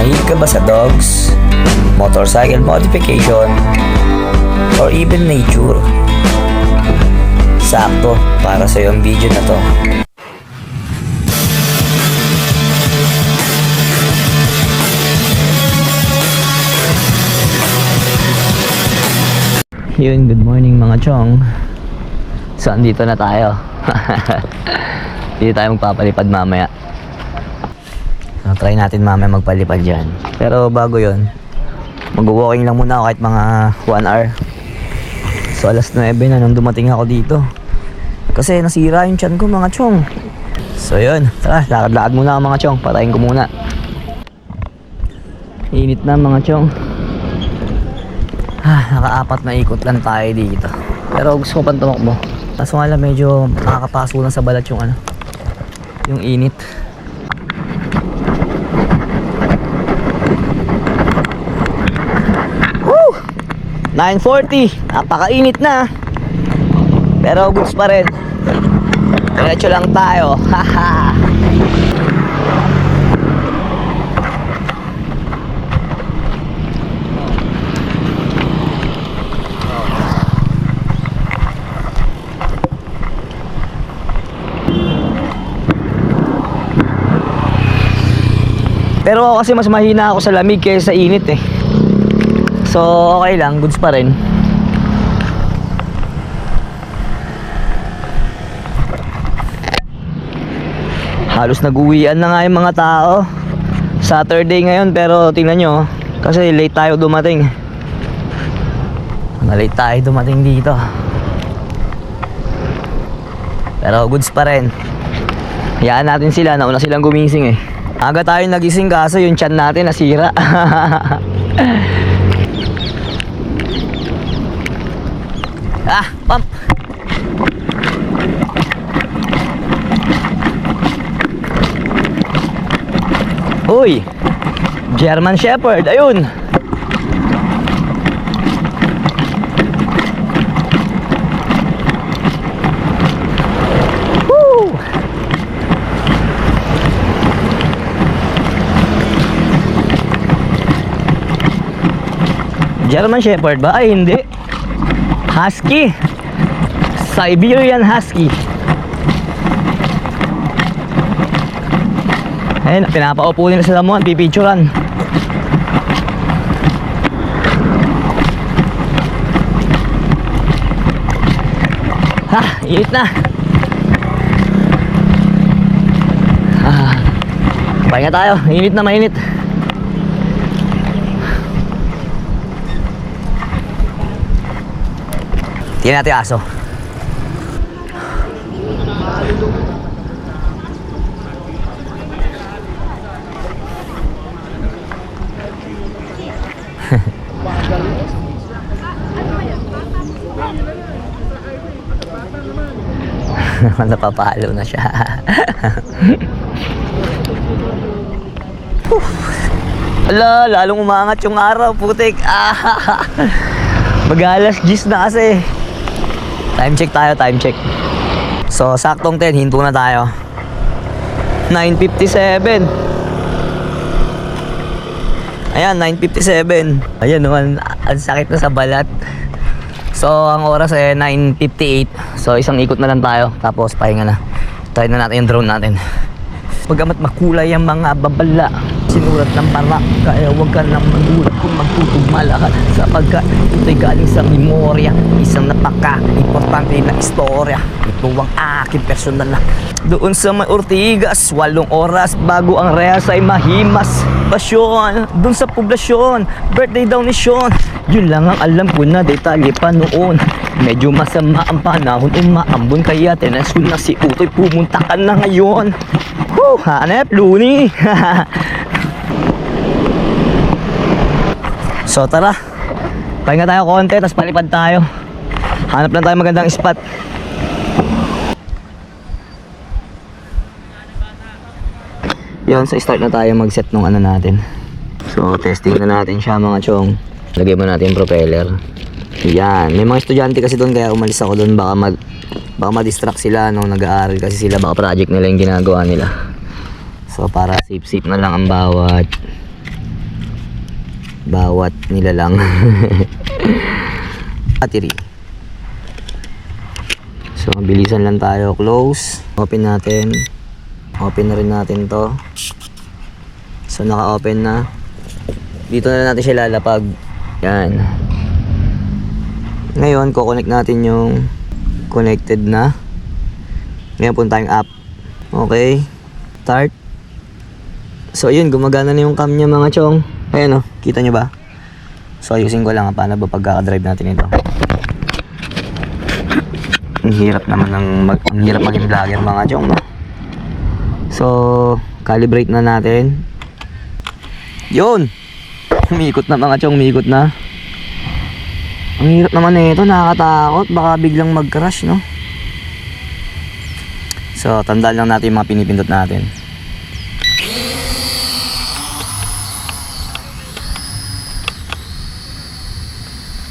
Mahilig ka ba sa dogs, motorcycle modification, or even nature? Sakto para sa ang video na to. Yun, good morning mga chong. So, andito na tayo. Dito tayo magpapalipad mamaya. So, try natin mamaya magpalipad dyan. Pero bago yon mag-walking lang muna ako kahit mga 1 hour. So, alas 9 na nung dumating ako dito. Kasi nasira yung chan ko mga chong. So, yun. Tara, lakad-lakad muna mga chong. Patayin ko muna. Init na mga chong. Ah, nakaapat na ikot lang tayo dito. Pero gusto ko pang tumakbo. Kaso nga lang medyo nakakapaso lang sa balat yung ano. Yung init. 9.40. Napakainit na. Pero goods pa rin. Diretso lang tayo. Pero ako kasi mas mahina ako sa lamig kaysa sa init eh. So okay lang, goods pa rin. Halos nag-uwian na nga yung mga tao. Saturday ngayon pero tingnan nyo, kasi late tayo dumating. Na late tayo dumating dito. Pero goods pa rin. Hayaan natin sila, nauna silang gumising eh. Aga tayo nagising kaso yung chan natin nasira. ah, pump. Uy, German Shepherd, ayun. Woo! German Shepherd ba? Ay, hindi. Husky. Siberian Husky. Ayun, pinapaupo nila sa lamuan, pipicturan. Ha, init na. Ah, pahinga tayo, init na mainit. Tingnan natin aso. Napapalo na siya. Ala, lalong umangat yung araw, putik. Ah, Mag-alas 10 na kasi. Time check tayo, time check. So, saktong 10, hinto na tayo. 9.57. Ayan, 9.57. Ayan naman, ang sakit na sa balat. So, ang oras ay 9.58. So, isang ikot na lang tayo. Tapos, pahinga na. Try na natin yung drone natin. Pagamat makulay ang mga babala Sinulat ng parak Kaya huwag ka nang magulat kung magtutugma lahat Sapagkat ito'y galing sa memorya. Isang napaka-importante na istorya. Ito ang aking personal na Doon sa may Ortigas Walong oras bago ang rehas ay mahimas. Pasyon, doon sa poblasyon Birthday daw ni Sean. Yun lang ang alam ko na detalye pa noon. Medyo masama ang panahon umaambon Kaya tinas ko na si Utoy pumunta ka na ngayon. Whew, hanep, Looney So tara. Pahinga tayo konti, tapos palipad tayo. Hanap lang tayo magandang spot. Yun, so start na tayo mag-set nung ano natin. So testing na natin siya mga chong. Lagay mo natin yung propeller. Yan, may mga estudyante kasi doon kaya umalis ako doon. Baka mag baka ma-distract sila nung nag-aaral kasi sila. Baka project nila yung ginagawa nila. So para safe safe na lang ang bawat bawat nilalang. Battery. So, bilisan lang tayo. Close. Open natin. Open na rin natin to. So, naka-open na. Dito na natin siya lalapag. Yan. Ngayon, kukonect natin yung connected na. Ngayon, punta tayong app. Okay. Start. So, ayun, gumagana na yung cam niya mga chong. Ayan o, kita nyo ba? So, ayusin ko lang ha, paano ba pagkakadrive natin ito. Ang hirap naman ng mag, ang hirap maging vlogger mga chong, no? So, calibrate na natin. Yun! Umiikot na mga chong, umiikot na. Ang hirap naman nito, nakakatakot. Baka biglang mag-crash, no? So, tandaan lang natin yung mga pinipindot natin.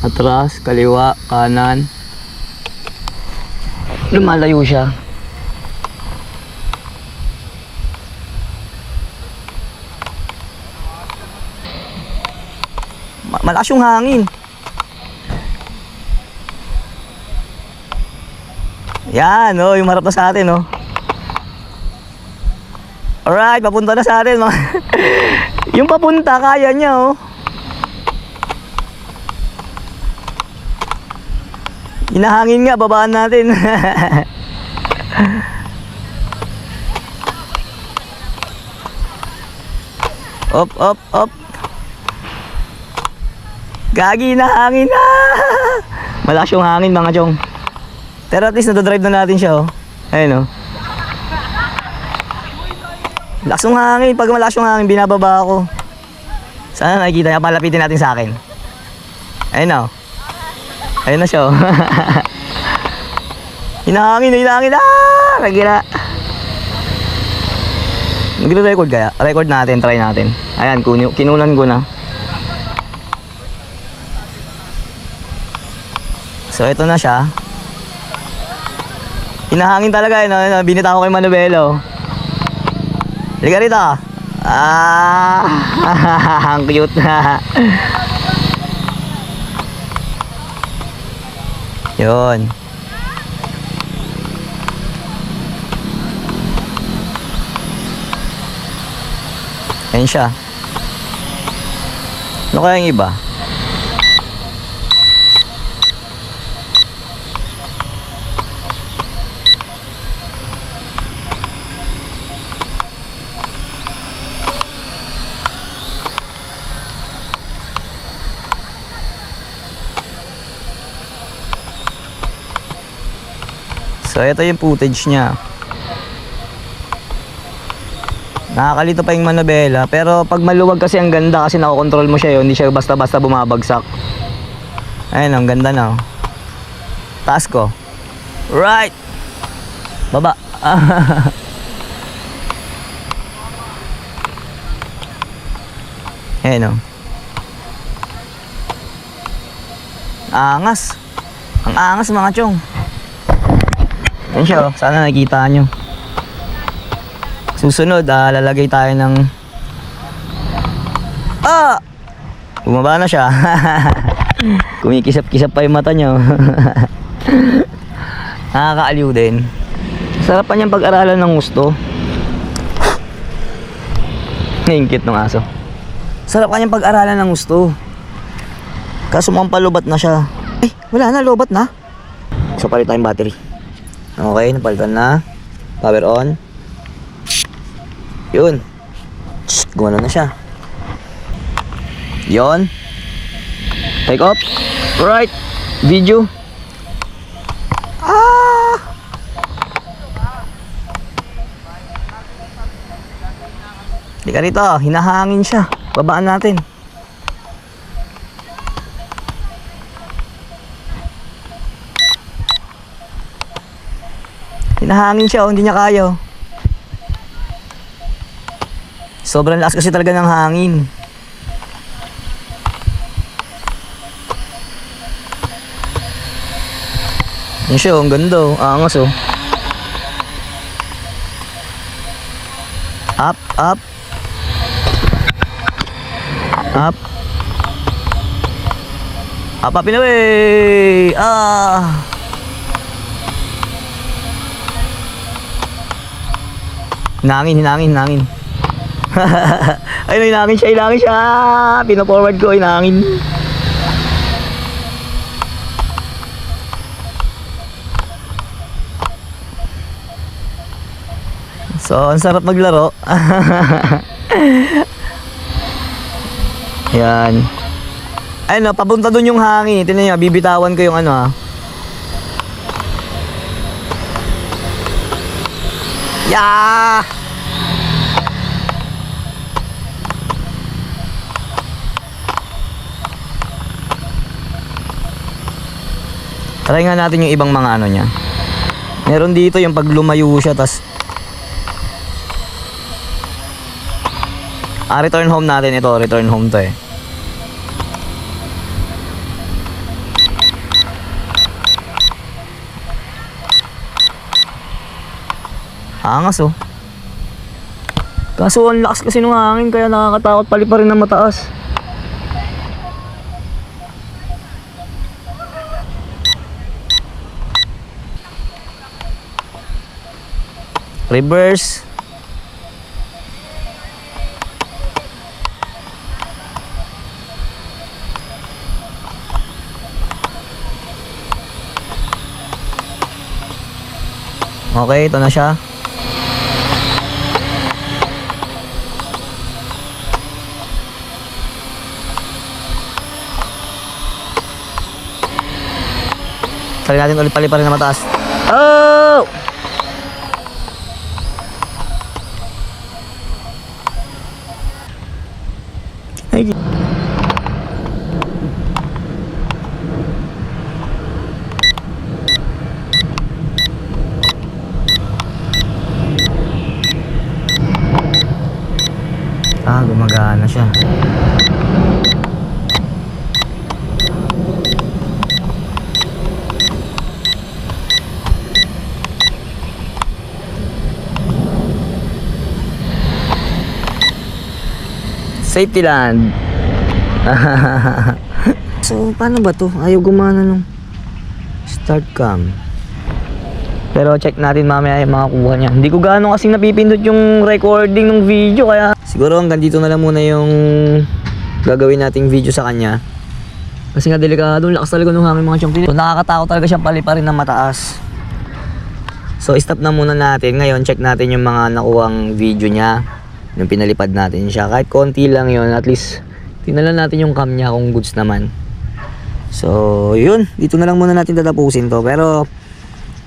Atras, kaliwa, kanan. Lumalayo siya. Ma- malakas yung hangin. Yan, oh, yung marap na sa atin, oh. Alright, papunta na sa atin, mga. yung papunta, kaya niya, oh. Hinahangin nga, babaan natin. op, op, op. Gagi na hangin na. Malakas yung hangin mga chong. Pero at least nadadrive na natin siya oh. Ayun oh. Lakas yung hangin. Pag malakas yung hangin, binababa ako. Sana nakikita niya. Palapitin natin sa akin. Ayun oh. Ayun na siya oh. hinahangin, hinahangin. Ah! Nagila. Nagre-record kaya? Record natin, try natin. Ayan, kinunan ko na. So, ito na siya. Hinahangin talaga, eh, no? binita ko kay Manubelo. Liga rito. Ah, ang cute na. Yun. Ayun siya. Ano kaya yung iba? So, ito yung footage niya. Nakakalito pa yung manabela. Pero pag maluwag kasi ang ganda kasi nakokontrol mo siya yun. Hindi siya basta-basta bumabagsak. Ayun, ang ganda na. oh. Taas ko. Right! Baba. Ayun o. Angas. Ang angas mga chong. Yan siya, oh. sana nakikita nyo. Susunod, ah, lalagay tayo ng... Ah! Bumaba na siya. Kumikisap-kisap pa yung mata nyo. Nakakaaliw din. Sarap pa niyang pag-aralan ng gusto. Naingkit ng aso. Sarap ka niyang pag-aralan ng gusto. Kaso mukhang palubat na siya. Eh, wala na, lobat na. So, palit tayong battery. Okay, napalitan na. Power on. Yun. Shh, gumana na siya. Yon. Take off. Right. Video. Ah! Di ka rito, hinahangin siya. Babaan natin. Hinahangin siya, oh, hindi niya kaya. Sobrang lakas kasi talaga ng hangin. Yan siya, oh, ang ganda oh. Angas oh. Up, up. Up. Apa Pinoy! Ah! Hinangin, hinangin, hinangin. Ayun, hinangin siya, hinangin siya. Pino-forward ko, hinangin. So, ang sarap maglaro. Yan. Na, papunta dun yung hangin. Tingnan niyo, bibitawan ko yung ano ah. Yeah! Try nga natin yung ibang mga ano niya. Meron dito yung pag lumayo siya tas Ah, return home natin ito. Return home to eh. Angas oh. Kaso ang lakas kasi ng hangin kaya nakakatakot pali pa rin ng mataas. Reverse. Okay, ito na siya. Try natin ulit paliparin na mataas. Oh! Ay, Ah, gumagana siya. Safety land. so, paano ba to? Ayaw gumana nung start cam. Pero check natin mamaya yung makakuha niya. Hindi ko gaano kasing napipindot yung recording ng video kaya siguro hanggang dito na lang muna yung gagawin nating video sa kanya. Kasi nga delikado, lakas talaga nung hangin mga chong. So nakakatakot talaga siyang paliparin ng mataas. So stop na muna natin. Ngayon check natin yung mga nakuhang video niya. Yung pinalipad natin siya. Kahit konti lang yon at least tinalan natin yung cam niya kung goods naman. So yun, dito na lang muna natin tatapusin to. Pero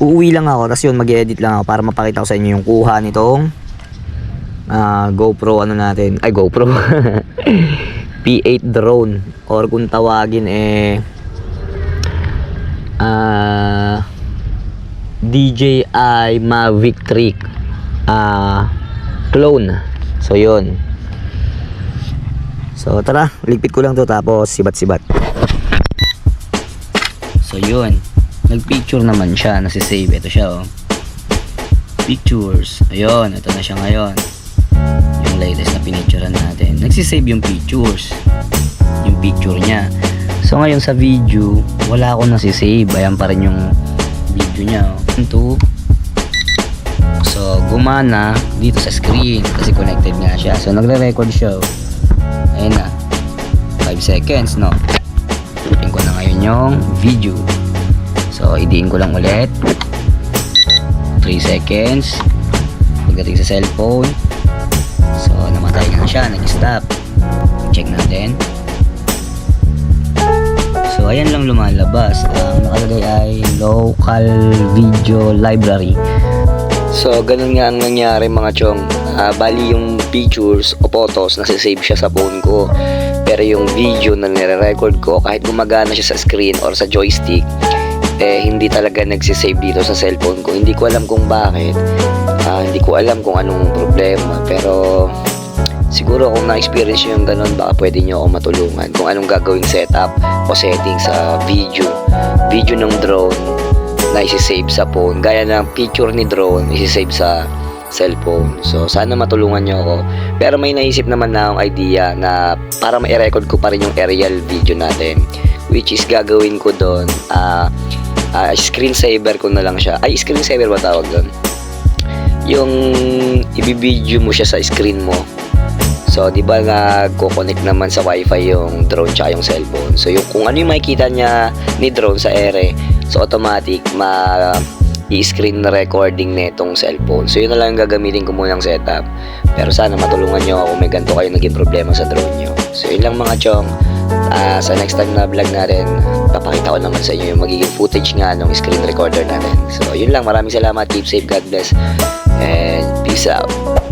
uuwi lang ako, tapos yun, mag-edit lang ako para mapakita ko sa inyo yung kuha nitong ah, GoPro ano natin, ay GoPro P8 drone or kung tawagin eh ah DJI Mavic Trick ah clone So yun. So tara, ligpit ko lang to tapos sibat-sibat. So yun. Nagpicture naman siya, nasi-save. Ito siya oh. Pictures. Ayun, ito na siya ngayon. Yung latest na pinicturean natin. Nagsisave yung pictures. Yung picture niya. So ngayon sa video, wala akong nasi-save. Ayan pa rin yung video niya oh. 2 gumana dito sa screen kasi connected nga siya so nagre-record siya oh. ayun na 5 seconds no Tutuin ko na ngayon yung video So, idiin ko lang ulit. 3 seconds. Pagdating sa cellphone. So, namatay nga siya. Nag-stop. Check natin. So, ayan lang lumalabas. Ang nakalagay ay local video library. So, ganun nga ang nangyari mga chong. Ah, bali yung pictures o photos, nasa-save siya sa phone ko. Pero yung video na nire-record ko, kahit gumagana siya sa screen or sa joystick, eh hindi talaga nagsisave dito sa cellphone ko. Hindi ko alam kung bakit. Ah, hindi ko alam kung anong problema. Pero siguro kung na-experience nyo yung ganun, baka pwede nyo ako matulungan kung anong gagawing setup o setting sa video. Video ng drone na isi-save sa phone. Gaya ng picture ni drone, isi-save sa cellphone. So, sana matulungan nyo ako. Pero may naisip naman na akong idea na para ma-record ko pa rin yung aerial video natin which is gagawin ko doon, ah ah, screensaver ko na lang siya. Ay, screensaver ba tawag doon? Yung ibibideo mo siya sa screen mo. So, di ba nagko-connect naman sa wifi yung drone tsaka yung cellphone. So, yung kung ano yung makikita niya ni drone sa ere, so automatic ma i-screen recording nitong cellphone. So, yun na lang ang gagamitin ko munang setup. Pero sana matulungan nyo ako kung may ganito kayo naging problema sa drone nyo. So, yun lang mga chong. Ah, sa next time na vlog natin, papakita ko naman sa inyo yung magiging footage nga ng screen recorder natin. So, yun lang. Maraming salamat. Keep safe. God bless. And peace out.